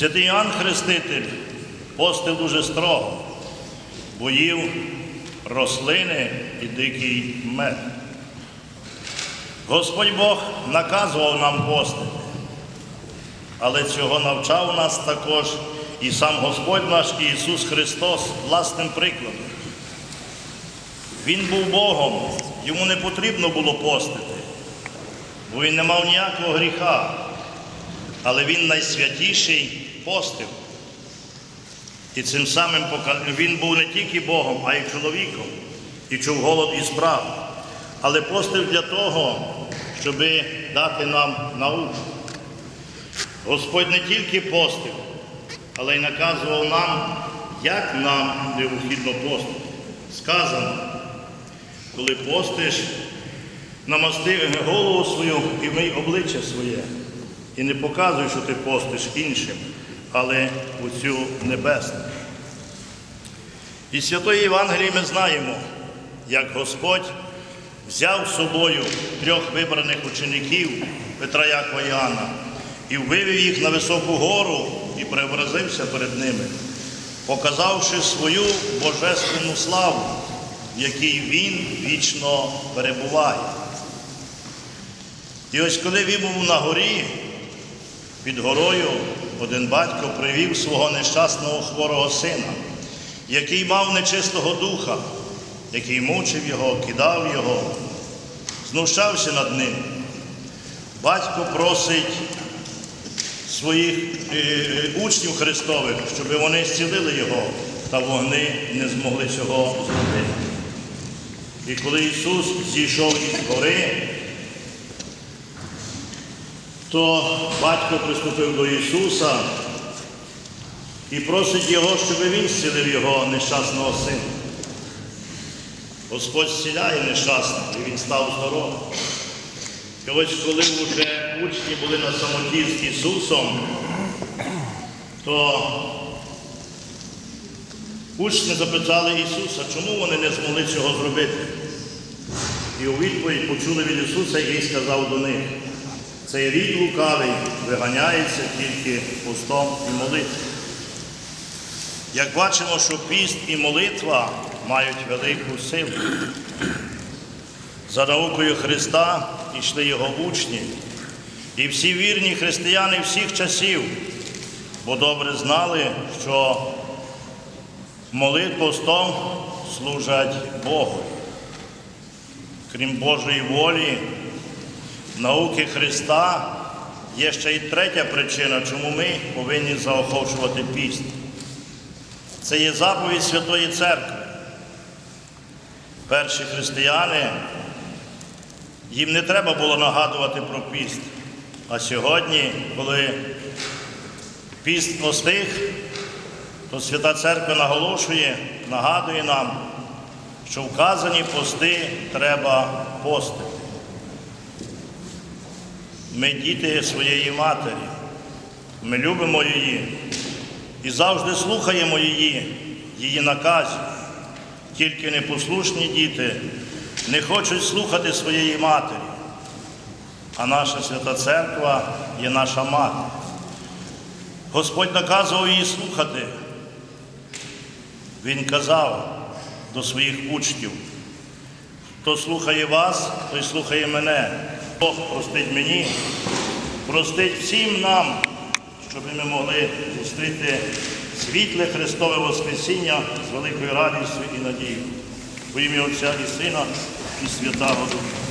Святий Іоанн Хреститель постив дуже строго, бо їв рослини і дикий мед. Господь Бог наказував нам постити, але цього навчав нас також і сам Господь наш Ісус Христос власним прикладом. Він був Богом, йому не потрібно було постити, бо він не мав ніякого гріха, але він найсвятіший постив. І цим самим він був не тільки Богом, а й чоловіком, і чув голод і справ. Але постив для того, щоб дати нам науку. Господь не тільки постив, але й наказував нам, як нам необхідно постити. Сказано, коли постиш, намасти голову свою і мий обличчя своє. І не показуй, що ти постиш іншим, але оцю небесну. І святої Євангелії ми знаємо, як Господь взяв з собою трьох вибраних учеників Петра Якова Іоанна і вивів їх на високу гору і преобразився перед ними, показавши свою божественну славу, в якій він вічно перебуває. І ось коли він був на горі, під горою один батько привів свого нещасного хворого сина, який мав нечистого духа, який мучив його, кидав його, знущався над ним. Батько просить своїх е, учнів Христових, щоб вони зцілили його, та вони не змогли цього зробити. І коли Ісус зійшов із гори, то батько приступив до Ісуса і просить Його, щоб він зцілив його нещасного сина. Господь зціляє нещасного, і він став здоровим. І ось коли вже учні були на самоті з Ісусом, то учні запитали Ісуса, чому вони не змогли цього зробити. І у відповідь почули від Ісуса, який сказав до них, цей рід лукавий виганяється тільки постом і молитвою. Як бачимо, що піст і молитва мають велику силу. За наукою Христа йшли його учні, і всі вірні християни всіх часів, бо добре знали, що молит постом служать Богу. Крім Божої волі, науки Христа є ще й третя причина, чому ми повинні заохочувати піст. Це є заповідь Святої Церкви. Перші християни, їм не треба було нагадувати про піст. А сьогодні, коли піст остиг, то Свята Церква наголошує, нагадує нам, що вказані пости треба постити. Ми діти своєї матері, ми любимо її і завжди слухаємо її, її наказів. Тільки непослушні діти не хочуть слухати своєї матері, а наша свята церква є наша мати. Господь наказував її слухати. Він казав до своїх учнів, хто слухає вас, той слухає мене. Бог простить мені, простить всім нам, щоб ми могли зустріти світле Христове Воскресіння з великою радістю і надією. Во ім'я Отця і Сина і Святого Духа.